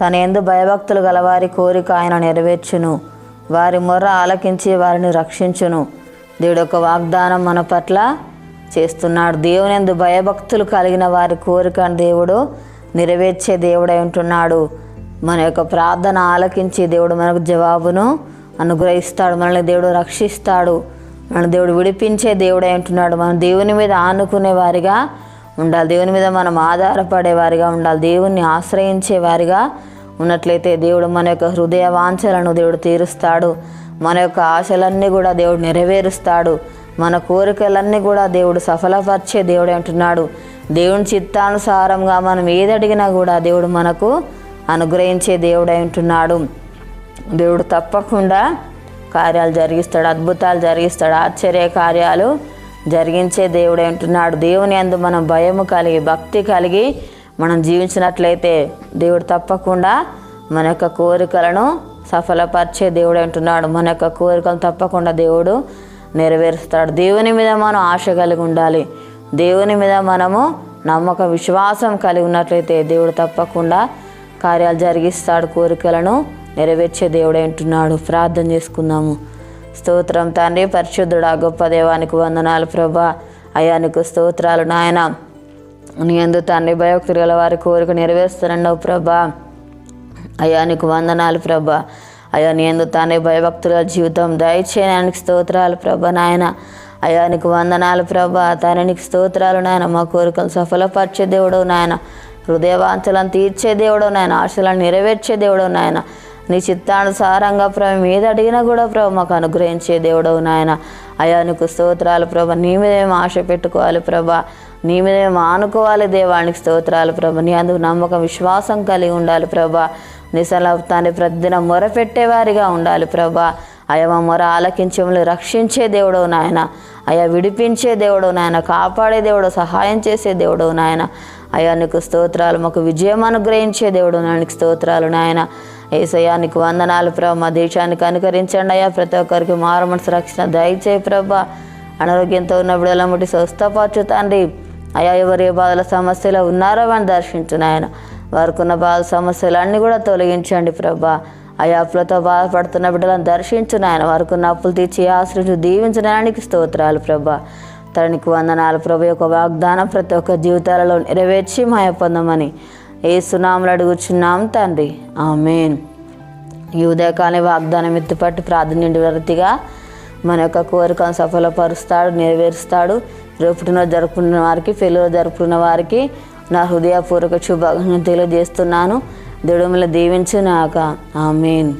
తన ఎందు భయభక్తులు గలవారి కోరిక ఆయన నెరవేర్చును. వారి మొర్ర ఆలకించి వారిని రక్షించును. దేవుడు ఒక వాగ్దానం మన పట్ల చేస్తున్నాడు. దేవుని ఎందు భయభక్తులు కలిగిన వారి కోరిక దేవుడు నెరవేర్చే దేవుడై ఉంటున్నాడు. మన యొక్క ప్రార్థన ఆలకించి దేవుడు మనకు జవాబును అనుగ్రహిస్తాడు. మనల్ని దేవుడు రక్షిస్తాడు. మన దేవుడు విడిపించే దేవుడై ఉంటున్నాడు. మనం దేవుని మీద ఆనుకునే వారిగా ఉండాలి. దేవుని మీద మనం ఆధారపడే వారిగా ఉండాలి. దేవుణ్ణి ఆశ్రయించే వారిగా ఉన్నట్లయితే దేవుడు మన యొక్క హృదయ వాంఛలను దేవుడు తీరుస్తాడు. మన యొక్క ఆశలన్నీ కూడా దేవుడు నెరవేరుస్తాడు. మన కోరికలన్నీ కూడా దేవుడు సఫలపరిచే దేవుడు అంటున్నాడు. దేవుని చిత్తానుసారంగా మనం ఏది అడిగినా కూడా దేవుడు మనకు అనుగ్రహించే దేవుడై ఉంటున్నాడు దేవుడు తప్పకుండా కార్యాలు జరిగిస్తాడు అద్భుతాలు జరిగిస్తాడు ఆశ్చర్య కార్యాలు జరిగించే దేవుడు అంటున్నాడు. దేవుని అందు మనం భయము కలిగి భక్తి కలిగి మనం జీవించినట్లయితే దేవుడు తప్పకుండా మన యొక్క కోరికలను సఫలపరిచే దేవుడు అంటున్నాడు. మన యొక్క కోరికలను తప్పకుండా దేవుడు నెరవేరుస్తాడు. దేవుని మీద మనం ఆశ కలిగి ఉండాలి. దేవుని మీద మనము నమ్మక విశ్వాసం కలిగి ఉన్నట్లయితే దేవుడు తప్పకుండా కార్యాలు జరిగిస్తాడు. కోరికలను నెరవేర్చే దేవుడు అంటున్నాడు. ప్రార్థన చేసుకుందాము. స్తోత్రం తండ్రి పరిశుద్ధుడా గొప్ప దేవానికి వందనాలు ప్రభా. అయానికి స్తోత్రాలు నాయన. నీ ఎందు తండ్రి భయభక్తులు గల వారి కోరిక నెరవేరుస్తానన్నావు ప్రభా. అయానికి వందనాలు ప్రభా. అయ్యా నీ ఎందు తండ్రి భయభక్తుల జీవితం దయచేయడానికి స్తోత్రాలు ప్రభ నాయన. అయానికి వందనాలు ప్రభా. తండ్రికి స్తోత్రాలు నాయన. మా కోరికలు సఫలపరిచే దేవుడు నాయన. హృదయవాంఛలను తీర్చే దేవుడు నాయన. ఆశలను నెరవేర్చే దేవుడు నాయన. నీ చిత్తానుసారంగా ప్రభు ఏది అడిగినా కూడా ప్రభు మాకు అనుగ్రహించే దేవుడవు నాయన. అయా నీకు స్తోత్రాలు ప్రభ. నీ మీద ఆశ పెట్టుకోవాలి ప్రభా. నీ మీద ఆనుకోవాలి దేవానికి స్తోత్రాలు ప్రభ. నీ అందుకు నమ్మకం విశ్వాసం కలిగి ఉండాలి ప్రభా. నీ సలభతాన్ని ప్రతిదినం మొరపెట్టేవారిగా ఉండాలి ప్రభా. అయా మా మొర ఆలకించి రక్షించే దేవుడవు నాయన. అయా విడిపించే దేవుడవు నాయన. కాపాడే దేవుడు సహాయం చేసే దేవుడవు నాయన. అయా నీకు స్తోత్రాలు మాకు విజయం అనుగ్రహించే దేవుడు నాయనకి స్తోత్రాలు నాయన. ఏసయానికి వందనాలు ప్రభా. మా దేశానికి అనుకరించండి అయ్యా. ప్రతి ఒక్కరికి మారు మనసు రక్షణ దయచేయి ప్రభా. అనారోగ్యంతో ఉన్న బిడ్డల ముట్టి స్వస్థపరచు తండ్రి. అయా ఎవరు ఏ బాధల సమస్యలు ఉన్నారో అని దర్శించిన ఆయన. వారికి ఉన్న బాధ సమస్యలు అన్నీ కూడా తొలగించండి ప్రభా. అయా అప్పులతో బాధపడుతున్న బిడ్డలను దర్శించిన ఆయన. వారికి ఉన్న అప్పులు తీర్చి ఆశ్రయించి దీవించడానికి స్తోత్రాలు ప్రభా. తనకి వందనాలు ప్రభు. యొక్క వాగ్దానం ప్రతి ఒక్క జీవితాలలో నెరవేర్చి మాయ పొందమని. ఏసునాములు అడుగుచున్నాం తండ్రి. ఆమెన్. ఈ ఉదయకాలం వాగ్దానం ఎత్తుపట్టి ప్రార్థన వరతిగా మన యొక్క కోరికను సఫలపరుస్తాడు నెరవేరుస్తాడు. రేపుటిన జరుపుకున్న వారికి పెళ్ళిలో జరుపుకున్న వారికి నా హృదయపూర్వక శుభాకాంక్షలు తెలియజేస్తున్నాను. దృఢముల దీవించు నాక ఆమెన్.